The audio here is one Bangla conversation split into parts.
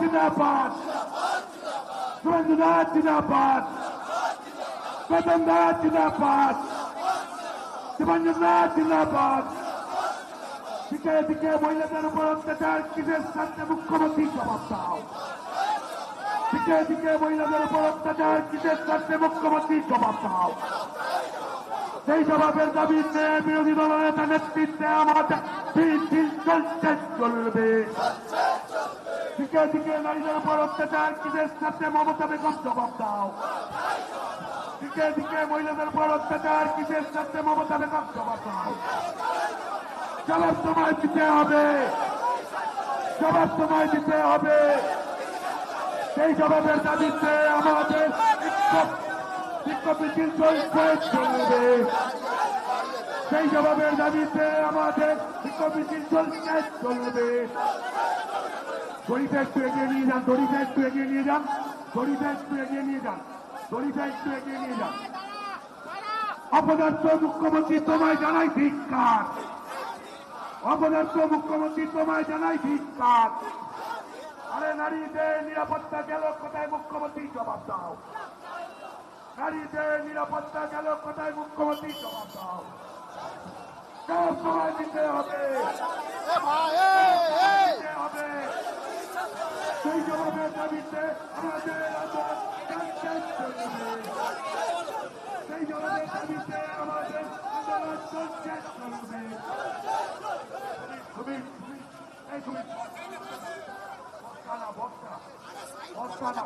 জিন্দাবাদ। সুরেন্দ্রনাথ জিন্দাবাদ। বেতননাথ জিন্দাবাদ। শিবাঞ্জননাথ জিন্দাবাদ। দিকে দিকে মহিলাদের উপর অত্যাচার, কিসের সাথে মুখ্যমন্ত্রী জবাব দাও। দিকে দিকে মহিলাদের উপর অত্যাচার, কিসের সাথে মুখ্যমন্ত্রী জবাব দাও। সেই জবাবের দাবিতে বিরোধী দলের নেতৃত্বে আমাদের চলছে চলবে। দিকে দিকে নারীদের উপর অত্যাচার কিসের সাথে মমতা বেগম জবাব দাও। দিকে দিকে মহিলাদের উপর অত্যাচার কিসের সাথে মমতা বেগম জবাব দাও। জবাব সময় দিতে হবে। জবাব সময় দিতে হবে। সেই জবাবের দাবিতে আমাদের বিক্ষোভ মিছিল চলবে। সেই জবাবের দাবিতে আমাদের বিক্ষোভ মিছিল চলবে। দড়িটা এগিয়ে নিয়ে যান দড়িটা একটু এগিয়ে নিয়ে যান দড়িটা একটু এগিয়ে নিয়ে যান দড়িটা একটু এগিয়ে নিয়ে যান অপদার্থ মুখ্যমন্ত্রী তোমায় জানাই ধিক্কার। অপদার্থ মুখ্যমন্ত্রী তোমায় জানাই ধিক্কার। আরে নারীদের নিরাপত্তা গেল কোথায় মুখ্যমন্ত্রী জবাব দাও। নারীদের নিরাপত্তা গেল কোথায় মুখ্যমন্ত্রী জবাব দাও। সব সময় দিতে হবে। সেই জবাবের দাবিতে আমাদের সেই জবাবের দাবিতে আমাদের আন্দোলন চলছে চলবে এই বক্তা না বক্তা বক্তা না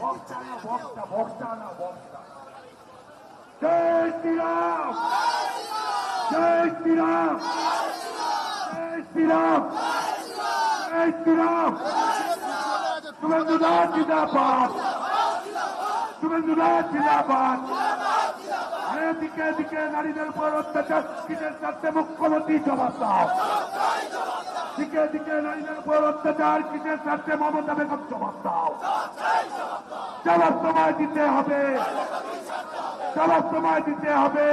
বক্তা না বক্তা বক্তা না বক্তা জয় শ্রীরাম জয় শ্রীরাম জয় শ্রীরাম জয় শ্রীরাম শুভেন্দুনাথ জিন্দাবাদ। শুভেন্দুনাথ জিন্দাবাদ। আরে দিকে দিকে নারীদের উপর অত্যাচার, কিসের সাথে মুখ্যমন্ত্রী জবাব দাও। দিকে দিকে নারীদের উপর অত্যাচার, কিসের সাথে মমতা বেগম জবাব দাও। জবাব সময় দিতে হবে। জবাব সময় দিতে হবে।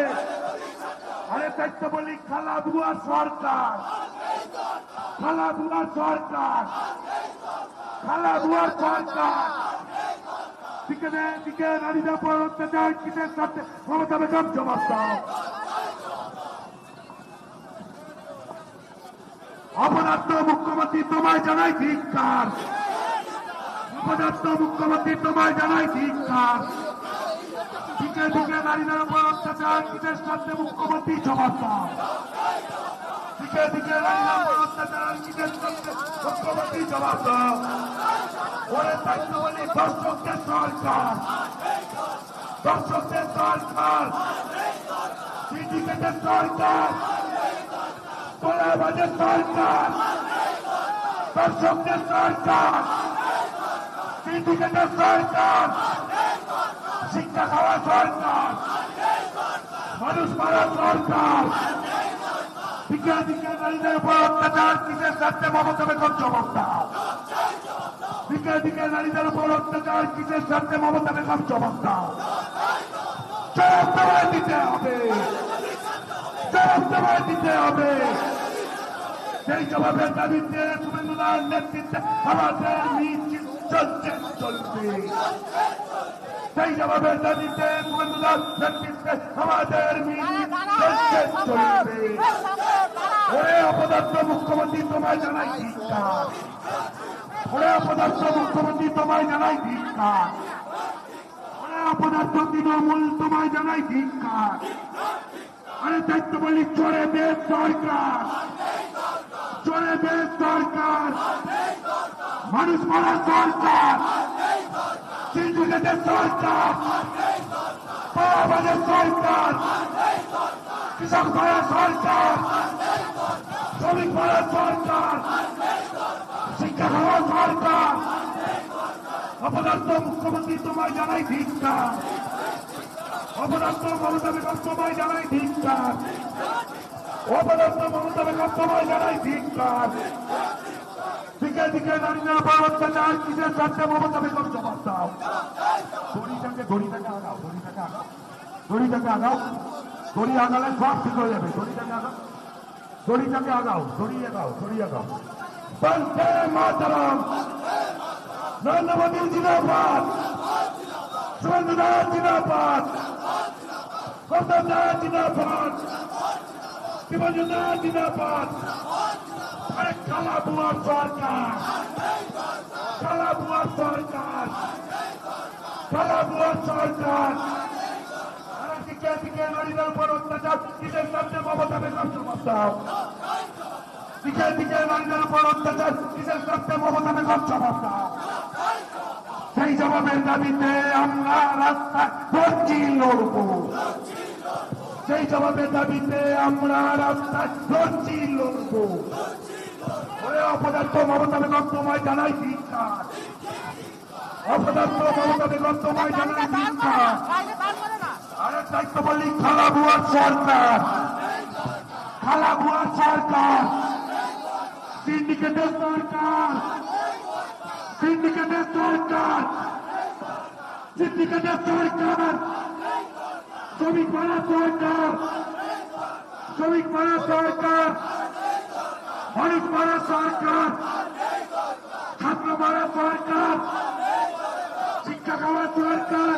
আরে তাই তো বলি খালা বুয়া সরকার। খালা বুয়া সরকার। খালা বুয়ার সরকার। দিকে দিকে নারীদের উপর অত্যাচার, কিসের সাথে মমতা বেগম জবাব মুখ্যমন্ত্রী তোমায় জানাই ধিক্কার। অপদার্থ মুখ্যমন্ত্রী তোমায় জানাই ধিক্কার। দিকে দিকে নারীদের উপর অত্যাচার, কিসের সাথে মুখ্যমন্ত্রী জবাব দাও? দিকে দিকে মুখ্যমন্ত্রী জবাব দাও ওরে বলি দর্শকদের সরকার দর্শকদের সরকার সিন্ডিকেটের সরকার তোলাবাজের সরকার দর্শকদের সরকার সিন্ডিকেটের সরকার শিক্ষা খাওয়া সরকার মানুষ মারা সরকার নারীদের উপর অত্যাচার কিসের সাথে মমতা বেগম জবাব দাও দিকে দিকে নারীদের উপর অত্যাচার কিসের সাথে মমতা বেগম জবাব দাও জবাব দেওয়া দিতে হবে। জবাব দেওয়া দিতে হবে। সেই জবাবের দাবিতে শুভেন্দুদার নেতৃত্বে আমাদের মিছিল চলছে চলবে সেই জবাবের দাবিতে শুভেন্দুদার নেতৃত্বে আমাদের মিছিল চলছে চলবে ওরে অপদার্থ মুখ্যমন্ত্রী তোমায় জানাই ধিক্কার ওরে অপদার্থ মুখ্যমন্ত্রী তোমায় জানাই ধিক্কার ওরে অপদার্থ তৃণমূল তোমায় জানাই ধিক্কার আরে দায়িত্ব বলি, চোরে বেশ সরকার চলে বেশ সরকার মানুষ মারা সরকার সিন্ডিকেটের সরকার বাবাদের সরকার কৃষক মারা সরকার শ্রমিক মারা সরকার, শিক্ষা খাওয়া সরকার, অপদার্থ মুখ্যমন্ত্রী তোমায় জানাই ধিক্কার অপদার্থ মমতা বেগম তোমায় জানাই ধিক্কার অপদার্থ মমতা বেগম তোমায় জানাই ধিক্কার দিকে দিকে নারীদের উপর অত্যাচার কিসের সাথে মমতা বেগম জবাব দাও? দড়িটাকে দড়িটাকে আগাও দড়িটাকে আগাও দড়িটাকে আগাও দড়ি আগালে সব ঠিক হয়ে যাবে দড়িটাকে আগাও। দড়িটাকে আগাও দড়ি আগাও দড়ি আগাও বন্দে মাতরম। নরেন্দ্র মোদী জিন্দাবাদ। দাস জিন্দাবাদ। দাস জিন্দাবাদ। শিবাজু দাস জিন্দাবাদ কালা বুয়ার সরকার। কালা বুয়ার সরকার। কালা বুয়ার সরকার। দিকে নারীদের উপর অত্যাচার কিসের সামনে মমতা বেগম বাঁচাও দিকে দিকে নারীদের উপর অত্যাচার কিসের সামনে মমতা সেই জবাবের দাবিতে আমরা রাস্তায় সেই জবাবের দাবিতে আমরা রাস্তায় অপদার্থ মমতা বেগম তোমায় জানাই ধিক্কার অপদার্থ মমতা বেগম জানাই ধিক্কার আরে দায়িত্ব বললি খালা বুয়ার সরকার। খালা বুয়ার সরকার। সিন্ডিকেটের সরকার। সিন্ডিকেটের সরকার। সিন্ডিকেটের সরকার। শ্রমিক মারা সরকার। শ্রমিক মারা সরকার। মানুষ মারা সরকার। ছাত্র মারা সরকার। শিক্ষা খাওয়া সরকার।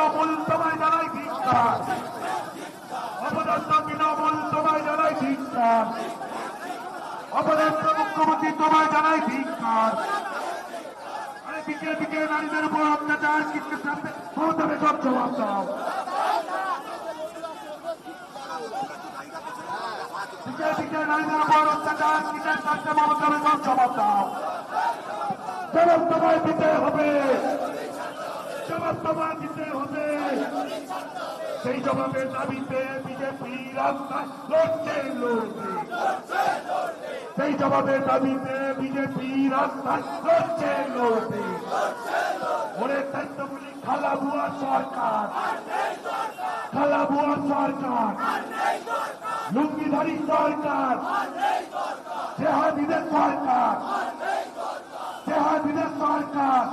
তৃণমূল তোমায় জানাই ভিক্ষার অপদার্থ তৃণমূল তোমায় জানাই ভিক্ষার অপদার্থ মুখ্যমন্ত্রী তোমায় জানাই দিকে নারীদের উপর অত্যাচার মমতা জবাব দাও। বেগম জবাব দাও। জবাব হবে। জবাব তোমায় দিতে হবে। সেই জবাবের দাবিতে বিজেপি রাস্তায় লড়ছে। লড়বে সেই জবাবের দাবিতে বিজেপি রাস্তায় লড়ছে। লড়বে ওরে দায়িত্বগুলি খালা বুয়া সরকার। খালা বুয়া সরকার। লুঙ্গিধারী সরকার। জেহাদিদের সরকার। জেহাদিদের সরকার।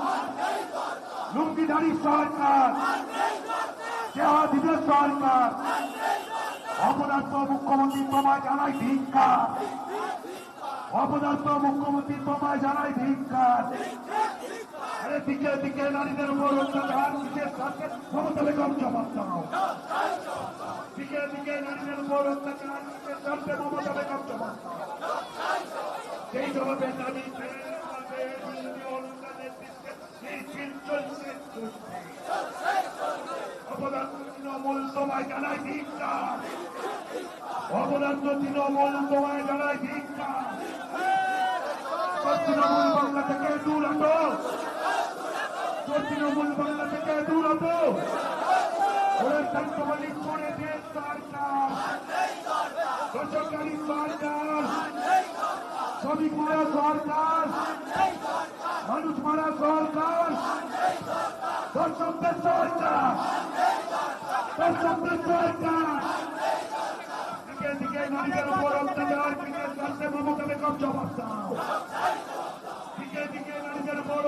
লুঙ্গিধারী সরকার। জেহাদিদের সরকার। অপদার্থ মুখ্যমন্ত্রী তোমায় জানাই ধিক্কার। অপদার্থ মুখ্যমন্ত্রী তোমায় জানাই ধিক্কার। আরে দিকে দিকে নারীদের উপর অত্যাচার কিসের সাথে মমতা বেগম জবাব দাও দিকে দিকে নারীদের উপর অত্যাচার কিসের সাথে মমতা বেগম জবাব দাও সেই জবাবের দাবিতে তৃণমূল তোমায় জানাই ধিক্কার অপদার্থ তৃণমূল তোমায় জানাই ধিক্কার তৃণমূল বাংলা থেকে দূর হতো তৃণমূল বাংলা থেকে দূর হতো ওরা দায়িত্ববালী করে দেশ সরকার সরকার শ্রমিক মারা সরকার মানুষ মারা সরকার। দর্শকদের সরকার। দর্শকদের সরকার। দিকে দিকে নারীদের উপর অত্যাচার বিশেষ রাষ্ট্রে মমতা বেগম জবাব দাও দিকে দিকে নারীদের উপর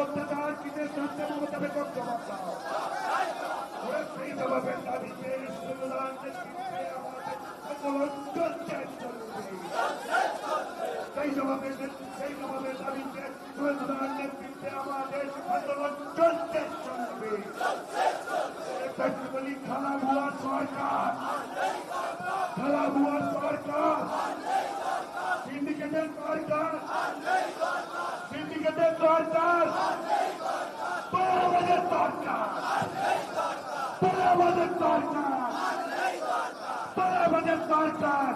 সেই জবাবের দাবিতে স্লোগান নেতৃত্বে আমাদের আন্দোলন চলছে চলবে বলি খালা ভুয়া সরকার খালা ভুয়া সরকার সিন্ডিকেটের সরকার সিন্ডিকেটের সরকার তোরা আমাদের সরকার তোরা আমাদের সরকার তোরা আমাদের সরকার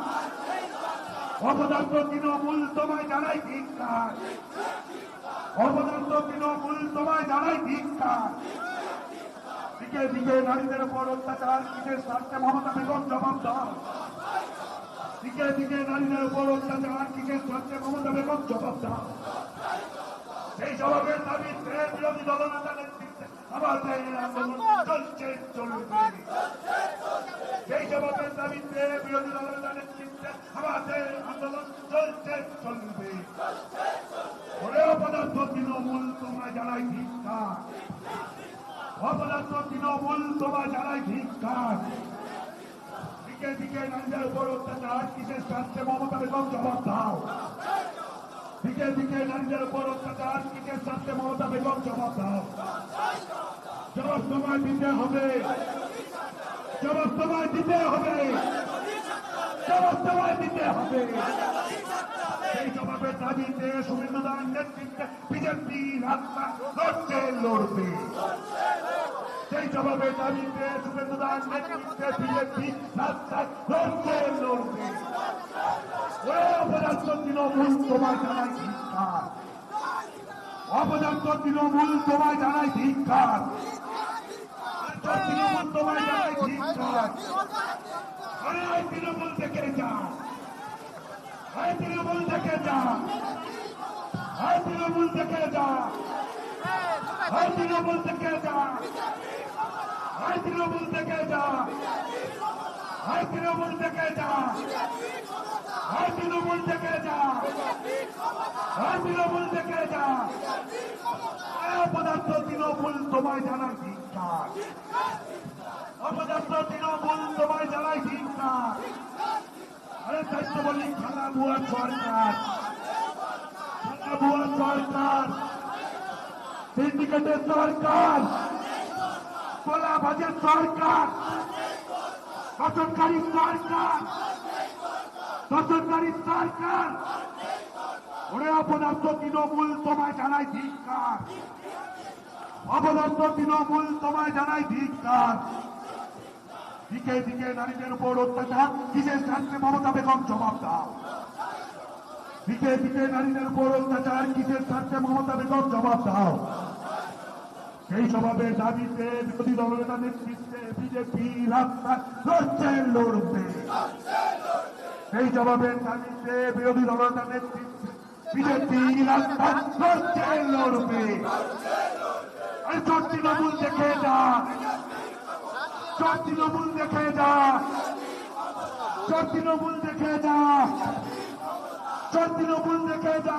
অপদার্থ তৃণমূল তোমায় জানাই ধিক্কার অপদার্থ তৃণমূল তোমায় জানাই ধিক্কার দিকে দিকে, নারীদের উপর অত্যাচার কিসের স্বার্থে মমতা বেগম জবাব দাও। দিকে দিকে, নারীদের উপর অত্যাচার কিসের স্বার্থে মমতা বেগম জবাব দাও। সেই জবাবের দাবিতে বিরোধী দলনেতা নেতৃত্বে আন্দোলন চলছে, চলবে। সেই জবাবের দাবিতে বিরোধী দলনেতা নেতৃত্বে আমাদের আন্দোলন চলছে, চলবে। ওরে অপদার্থ তৃণমূল তোমায় জানাই ধিক্কার অপদার্থ তৃণমূল তোমায় জানাই ধিক্কার দিকে দিকে নারীদের উপর অত্যাচার কিসের স্বার্থে মমতা বেগম জবাব দাও দিকে দিকে নারীদের উপর অত্যাচার কিসের স্বার্থে মমতা বেগম হবে জবাব দিতে হবে জবাব তোমায় দিতে হবে এই জবাবের দাবিতে নেতৃত্বে বিজেপি রাস্তা লড়ছে লড়বে সেই জবাবের দাবিতে শুভেন্দু দান নেতৃত্বে বিজেপি রাস্তায় লড়বে ওরে অপদার্থ তৃণমূল, তোমায় জানাই ধিক্কার। অপদার্থ তৃণমূল, তোমায় জানাই ধিক্কার। তৃণমূল, তোমায় জানাই আরে তৃণমূল থেকে যা তৃণমূল থেকে যা তৃণমূল থেকে যা তৃণমূল থেকে যা আয় তৃণমূল থেকে যা। আয় তৃণমূল থেকে যা। আয় তৃণমূল থেকে যা। আয় তৃণমূল থেকে যা। অপদার্থ তৃণমূল, তোমায় জানাই ধিক্কার অপদার্থ তৃণমূল, তোমায় জানাই ধিক্কার আরে দায়িত্ব বলি খালা বুয়া সরকার। খালা বুয়া সরকার। সিন্ডিকেটের সরকার। তোলা বাজের সরকার। শাসনকারী সরকার। শাসনকারী সরকার। ওরে অপদার্থ তৃণমূল তোমায় জানাই ধিক্কার। অপদার্থ তৃণমূল তোমায় জানাই ধিক্কার। দিকে দিকে নারীদের উপর অত্যাচার কিসের স্বার্থে মমতা বেগম জবাব দাও। দিকে দিকে নারীদের উপর অত্যাচার কিসের স্বার্থে মমতা বেগম জবাব দাও। সেই জবাবের দাবিতে, বিরোধী দলনেতা নেতৃত্বে বিজেপি লড়বে। সেই জবাবের দাবিতে বিরোধী দলনেতা নেতৃত্বে বিজেপি লড়বে। আরে চোর দেখে যা। চোর তৃণমূল দেখে যা। চোর তৃণমূল দেখে যা। চোর তৃণমূল দেখে যা।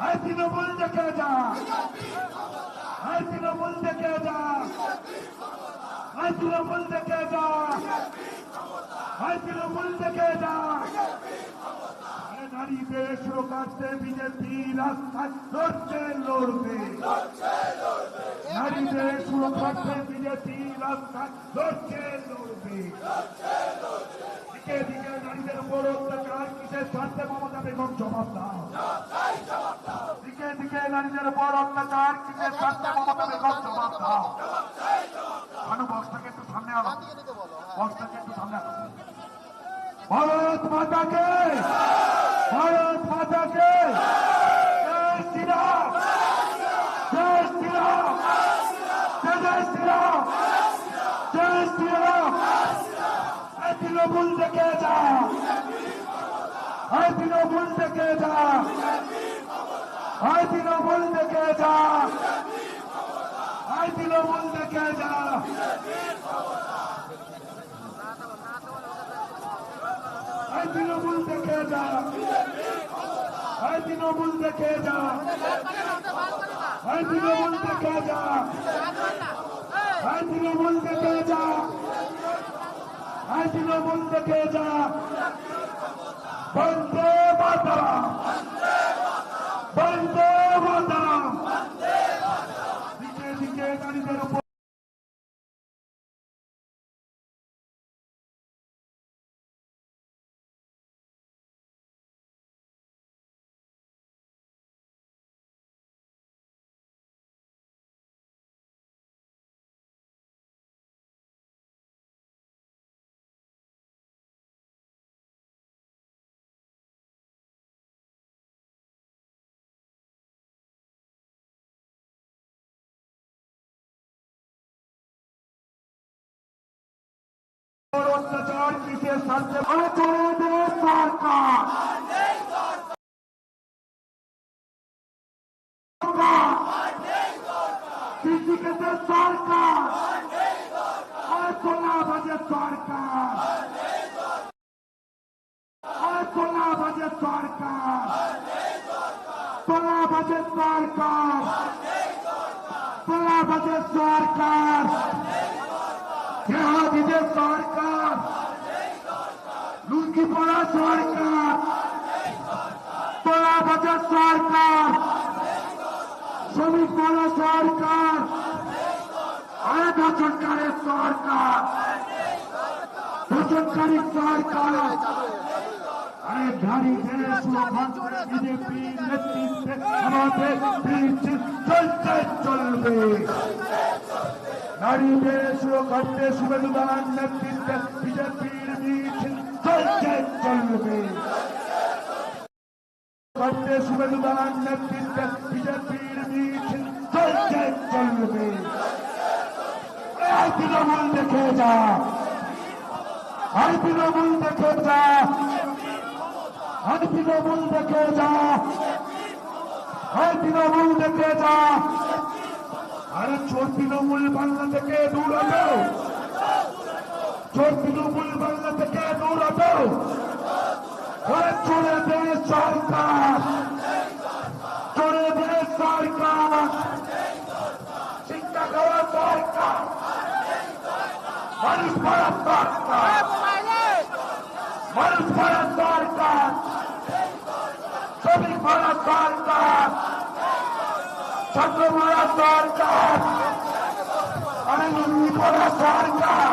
আয় তৃণমূল দেখে যা। আয় তৃণমূল দেখে যা। আয় তৃণমূল দেখে যা। আয় তৃণমূল দেখে যা। নারীদের সুরক্ষার্থে বিজেপি, রাস্তায় লড়ছে, লড়বে। নারীদের সুরক্ষার্থে বিজেপি, রাস্তায় লড়ছে, লড়বে। দিকে দিকে নারীদের কিসের স্বার্থে মমতা বেগম জবাব দাও। দিকে দিকে নারীদের উপর অত্যাচার কিসের স্বার্থে মমতা বেগম জবাব দাও। মানু বক্সটাকে একটু সামনে আনো। বক্সটাকে একটু সামনে আনো। ভারত মাতাকে ভারত মাতাকে। জয় শ্রীরাম। জয় শ্রীরাম। জয় শ্রীরাম। জয় শ্রীরাম। তৃণমূল দেখে যা এই তৃণমূল দেখে যা। এই তৃণমূল দেখে যা। এই তৃণমূল দেখে যা। এই তৃণমূল দেখে যা। এই তৃণমূল দেখে যা। এই তৃণমূল দেখে যা। এই তৃণমূল দেখে যা। এই তৃণমূল দেখে যা। বন্দে মাতারাম। বন্দে কিসের স্বার্থে চলে দেবে সরকার কৃষিকেন্দ্রের সরকার সোনাবাজের সরকার সোনাবাজের সরকার সোনাবাজের সরকার সোনাবাজের সরকার সরকার পড়া সরকার। সোনাবাজের সরকার। শ্রমিক বড় সরকার। আরে বচনকারের সরকার। বচনকারী সরকার। আরে ধারি সুরক্ষণ বিজেপি নেতৃত্বে আমাদের চলতে চলবে। নারীদের সুরক্ষার্থে শুভেন্দুদার নেতৃত্বে বিজেপির মিছিল চলতে চলবে করতে শুভেন্দুদার নেতৃত্বে বিজেপির মিছিল চলতে চলবে তৃণমূল দেখে যা। আর তৃণমূল দেখে যা। আর তৃণমূল দেখে যা। আর তৃণমূল দেখে যা। আরে চোর তৃণমূল বাংলা থেকে দূর হটো তৃণমূল বাংলা থেকে দূর ওরে চলে দে সরকার। চলে দে সরকার। শিক্ষা খাওয়া সরকার মানুষ ভরা সরকার মানুষ ভরা সরকার শ্রমিক ভরা সরকার ছাত্র ভরা সরকার লুঙ্গি ভরা সরকার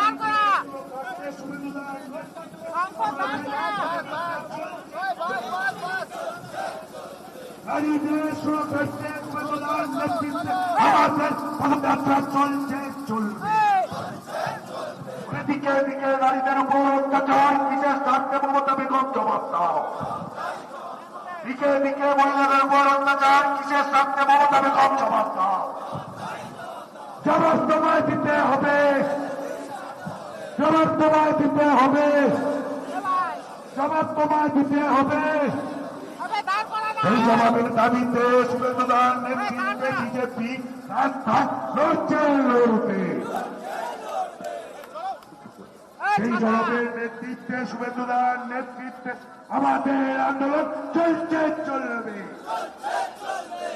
আমাদের নারীদের দিকে দিকে মহিলাদের উপর অত্যাচার কিসের স্বার্থে মমতা বেগম জবাব তোমায় দিতে হবে। জবাব তোমায় দিতে হবে। জবাব তোমায় দিতে হবে। সেই জবাবের দাবিতে নেতৃত্বে বিজেপি লড়ছে লড়বে সেই জবাবের নেতৃত্বে শুভেন্দুদার নেতৃত্বে আমাদের আন্দোলন চলছে চলবে।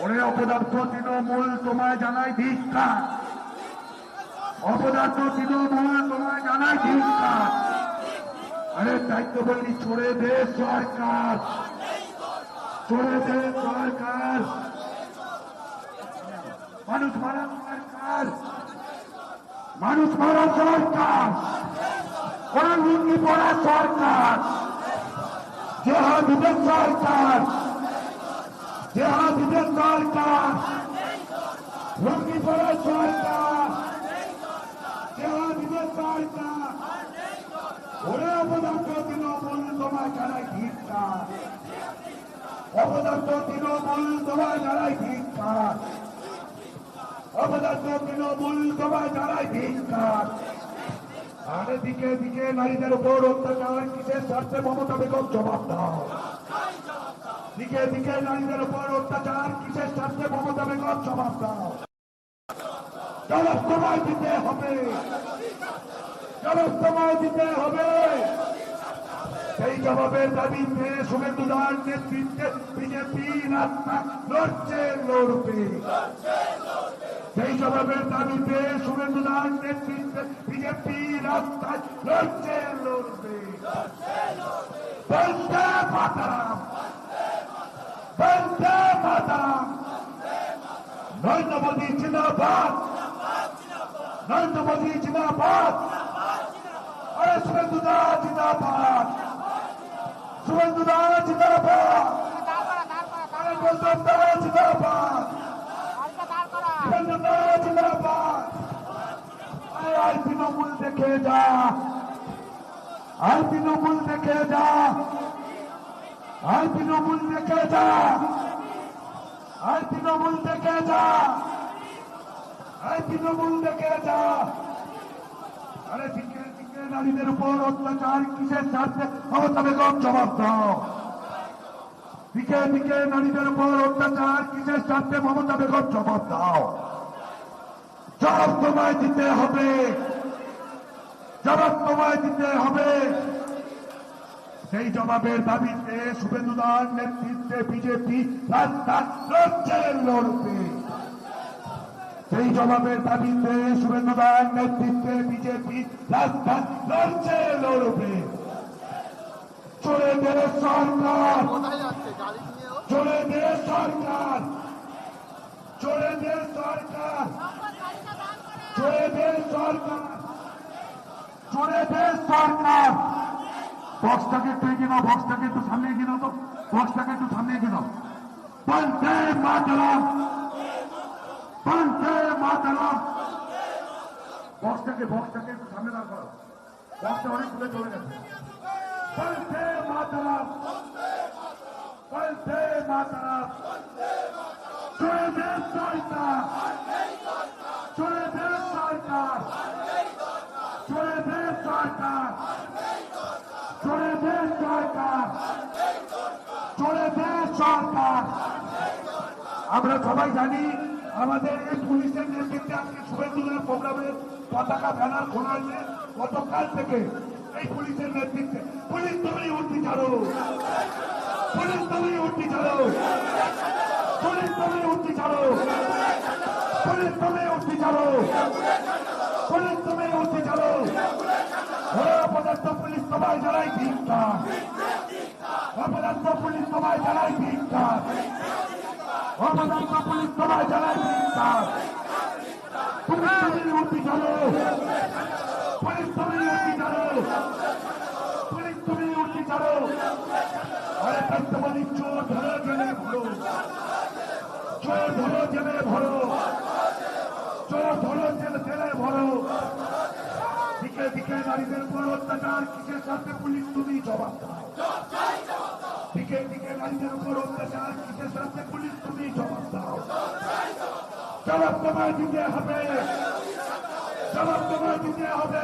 ওরে অপদার্থ তৃণমূল তোমায় জানাই ধিক্কা অপদার্থ তৃণমূল সরকার মানুষ মারা সরকার মানুষ মারা সরকার ওরা লুঙ্গি পড়া সরকার জেহাদিদের সরকার জেহাদিদের সরকার লুঙ্গি পড়া সরকার জেহাদিদের সরকার ওরে অপদার্থ তৃণমূল তোমায় জানাই ধিক্কার অপদার্থ তৃণমূল তোমায় জানাই ধিক্কার অপদার্থ তৃণমূল তোমায় জানাই ধিক্কার আর দিকে দিকে নারীদের উপর অত্যাচার কিসের স্বার্থে মমতা বেগম জবাব দাও। দিকে দিকে নারীদের উপর অত্যাচার, কিসের স্বার্থে মমতা বেগম জবাব দাও। জবাব তোমায় দিতে হবে। জবাব তোমায় দিতে হবে। সেই জবাবের শুভেন্দুদার নেতৃত্বে বিজেপি রাস্তা লড়ছে লড়বে। সেই জবাবের দাবিতে শুভেন্দুদার নেতৃত্বে বিজেপি রাস্তায় লড়ছে লড়বে। মাতারাম। মাতারাম। নরেন্দ্র মোদী জিন্দাবাদ আরে জিন্দাবাদ শুভেন্দু দাস জিন্দাবাদ দাঁড় করা দাঁড় আরে বলতাম দাস জিন্দাবাদ শুভেন্দু দাস জিন্দাবাদ আরে আর তৃণমূল দেখে যা আর তৃণমূল দেখে যা আর তৃণমূল দেখে যা আর তৃণমূল দেখে যা নারীদের উপর অত্যাচার কিসের স্বার্থে মমতা বেগম, জবাব দাও। দিকে দিকে নারীদের উপর অত্যাচার কিসের স্বার্থে মমতা বেগম, জবাব দাও। জবাব তোমায় দিতে হবে। জবাব তোমায় দিতে হবে। সেই জবাবের দাবিতে শুভেন্দু দার নেতৃত্বে বিজেপি রাস্তা লড়ছে লড়বে সেই জবাবের দাবিতে শুভেন্দু দার নেতৃত্বে বিজেপি রাস্তা লড়ছে লড়বে। চলে সরকার? চলে দে সরকার। চলে দে সরকার। চলে দে সরকার। সরকার। বক্সটাকে এগিয়ে নাও, বক্সটাকে একটু সামনে নাও তো। বক্সটাকে একটু সামনে মাতরম। বন্দে মাতরম বক্সটাকে বক্সটাকে একটু সামনে দাঁড় করো বক্সটা অনেক দূরে চলে গেছে। বন্দে মাতরম বন্দে মাতরম চলে দে সরকার। চলে দে সরকার। চলে দে সরকার। চলে দে সরকার। চলে আমরা সবাই জানি আমাদের এই পুলিশের নেতৃত্বে আজকে শুভেন্দুদের প্রোগ্রামের পতাকা, ব্যানার খোলা হয়েছে গতকাল থেকে এই পুলিশের নেতৃত্বে। পুলিশ তুমি উঠি ছাড়ো। পুলিশ তুমি উঠি ছাড়ো। পুলিশ তুমি উঠি ছাড়ো। পুলিশ তুমি উঠি ছাড়ো। পুলিশ তুমি উঠি ছাড়ো। অপদার্থ পুলিশ সবাই জানাই ভিক্ষা। অপদার্থ পুলিশ সবাই জানাই ভিক্ষা। অপদার্থ পুলিশ সবাই ভিক্ষা পুলিশ উঠি ছাড়ো পুলিশ তুমি চোর ধরো জেলে ভরো চোর ধরো ভরো চোর ধরো জেলে জেলে ভরো দিকে দিকে নারীদের উপর অত্যাচার কিসের সাথে পুলিশ তুমি জবাব দাও। দিকে দিকে নারীদের উপর অত্যাচার কিসের সাথে পুলিশ তুমি জবাব দাও। জবাব তোমায় দিতে হবে জবাব তোমায় দিতে হবে,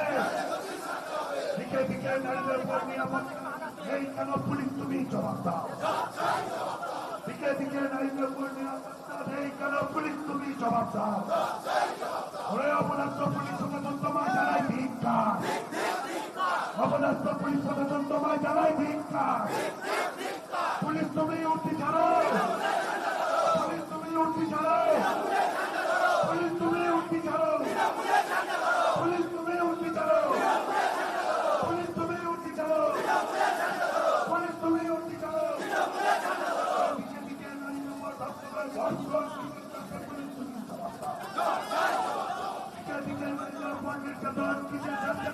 দিকে দিকে নারীদের উপর নিরাপত্তা এই কেন পুলিশ তুমি জবাব দাও? দিকে দিকে নারীদের উপর নিরাপত্তা নেই কেন পুলিশ তুমি জবাব দাও? ওরে অপরাধ পুলিশ সচেতন তোমায় জানাই ভিক্ষা অপরাধ পুলিশ সচেতন তোমায় জানাই ভিক্ষা পুলিশ তুমি উঠি ছাড়ো। পুলিশ তুমি উঠি ছাড়ো। পুলিশ তুমি উঠি ছাড়ো। পুলিশ তুমি উঠি ছাড়ো। পুলিশ তুমি উঠি ছাড়ো। পুলিশ তুমি উঠি ছাড়ো।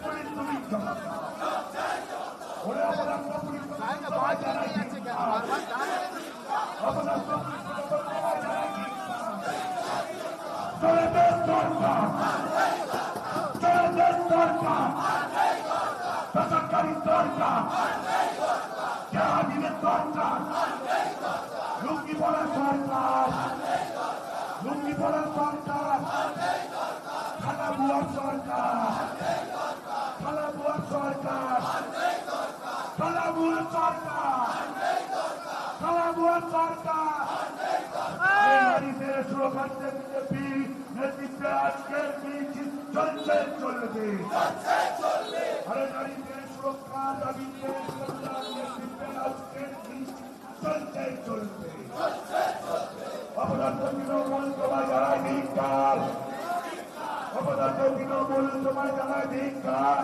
পুলিশ তুমি। ওরে পুলিশ গাড়িটা সবাই বাইরে জানাই নিয়ে যাচ্ছে কেন ভিক্ষা। বারবার যাচ্ছে অপরাধ পুলিশ সবাই জানাই ভিক্ষা। চলে দে সরকার চলে দে সরকার বেসরকারি সরকার জাহাজের সরকার লুঙ্গি পড়া সরকার লুঙ্গি পড়া সরকার খালা বুয়ার সরকার খালা বুয়ার সরকার খালা বুয়ার সরকার খালা বুয়ার সরকার এই নারীদের সুরক্ষার্থে বিজেপি নেতৃত্বে আজকের মিছিল চলছে চলবে আরে নারীদের সুরক্ষা দাবিতে চলছে চলবে অপরাধ তৃণমূল তোমায় জানায় ধিকার অপরাধ তৃণমূল তোমায় জানায় ধিকার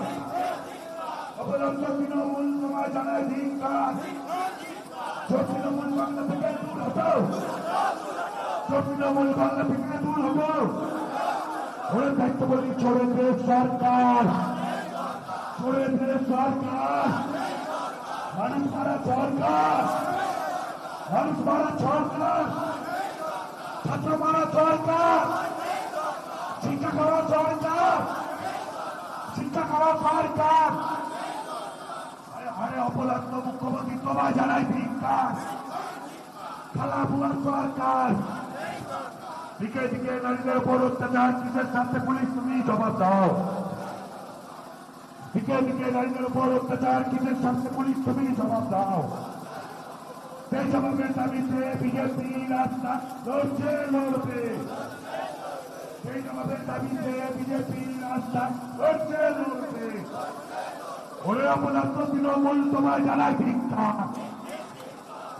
অপরাধ তৃণমূল তোমায় জানায় ধিকার তৃণমূল বাংলা থেকে দূর হটাও তৃণমূল বাংলা ওরে দায়িত্ব বলি চলে দে সরকার। চলে দে সরকার। মানুষ মারা সরকার। মানুষ মারা সরকার। ছাত্র মারা সরকার। শিক্ষা খাওয়া সরকার। শিক্ষা খাওয়া সরকার। আরে অপরাধ মুখ্যমন্ত্রী তোমায় জানাই ভিক্ষার খেলা বুয়ার সরকার। দিকে দিকে নারীদের উপর অত্যাচার, কিসের সাথে পুলিশ তুমি জবাব দাও? দিকে দিকে নারীদের উপর অত্যাচার, কিসের সাথে পুলিশ তুমি জবাব দাও? সেই জবাবের দাবিতে বিজেপি রাস্তা লড়ছে, লড়বে। সেই জবাবের দাবিতে বিজেপি রাস্তা লড়ছে, লড়বে। ওরে অপদার্থ তৃণমূল, তোমায় জানায় ধিক্ষার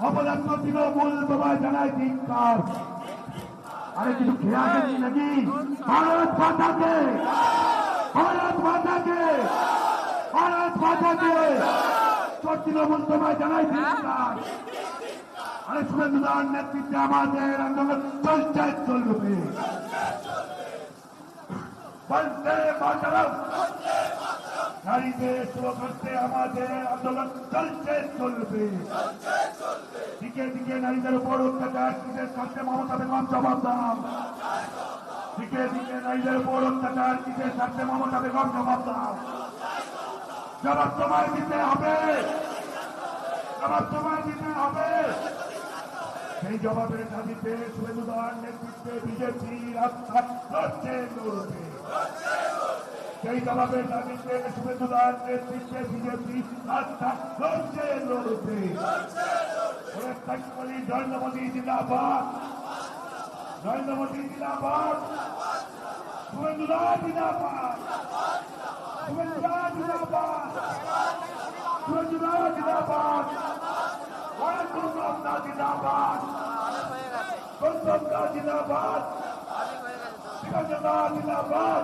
অপদার্থ তৃণমূল, তোমায় জানায় ধিক্ষার আরে কিছু খেয়ে আসেনি নাকি? ভারত মাতাকে ভারত মাতাকে ভারত মাতাকে। তোর তৃণমূল তোমায় জানাই আরে শুভেন্দুদার নেতৃত্বে আমাদের আন্দোলন চলছে চলবে। মাতারাম। নারীদের সুরক্ষার্থে আমাদের আন্দোলন চলছে, চলবে। দিকে দিকে নারীদের উপর অত্যাচার, কিসের সাথে মমতা বেগম জবাব দাও। দিকে দিকে নারীদের উপর অত্যাচার, কিসের সাথে মমতা বেগম জবাব দাও। জবাব তোমায় দিতে হবে। জবাব তোমায় দিতে হবে। সেই জবাবের দাবিতে শুভেন্দুদার নেতৃত্বে বিজেপি রাস্তা লড়ছে, লড়বে। সেই জবাবের দাবিতে শুভেন্দুদার নেতৃত্বে বিজেপি রাস্তা লড়ছে ওরে তাকবলি নরেন্দ্র মোদী জিন্দাবাদ। নরেন্দ্র মোদী জিন্দাবাদ। শুভেন্দুদার জিন্দাবাদ। শুভেন্দুদার জিন্দাবাদ। শুভেন্দুদার জিন্দাবাদ। কুলকান্তা জিন্দাবাদ কুলকান্তা জিন্দাবাদ জিন্দাবাদ।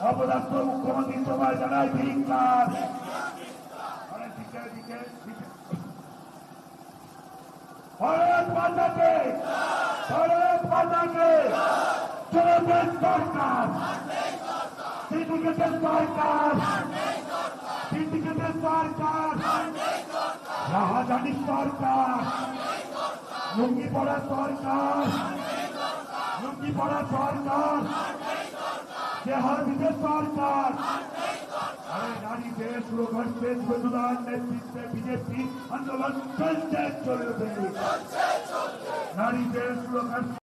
অপদার্থ মুখ্যমন্ত্রী তোমায় দিকে দিকে দিকে। ভারত চলবেন সরকার সিন্ডিকেটের সরকার সিন্ডিকেটের সরকার রাহাজানি সরকার লুঙ্গি পড়া সরকার লুঙ্গি পড়া সরকার দেহাবিদের সরকার আরে নারীদের সুরক্ষার্থে শুভেন্দুদার নেতৃত্বে বিজেপি আন্দোলন চলছে চলবে নারীদের সুরক্ষার্থে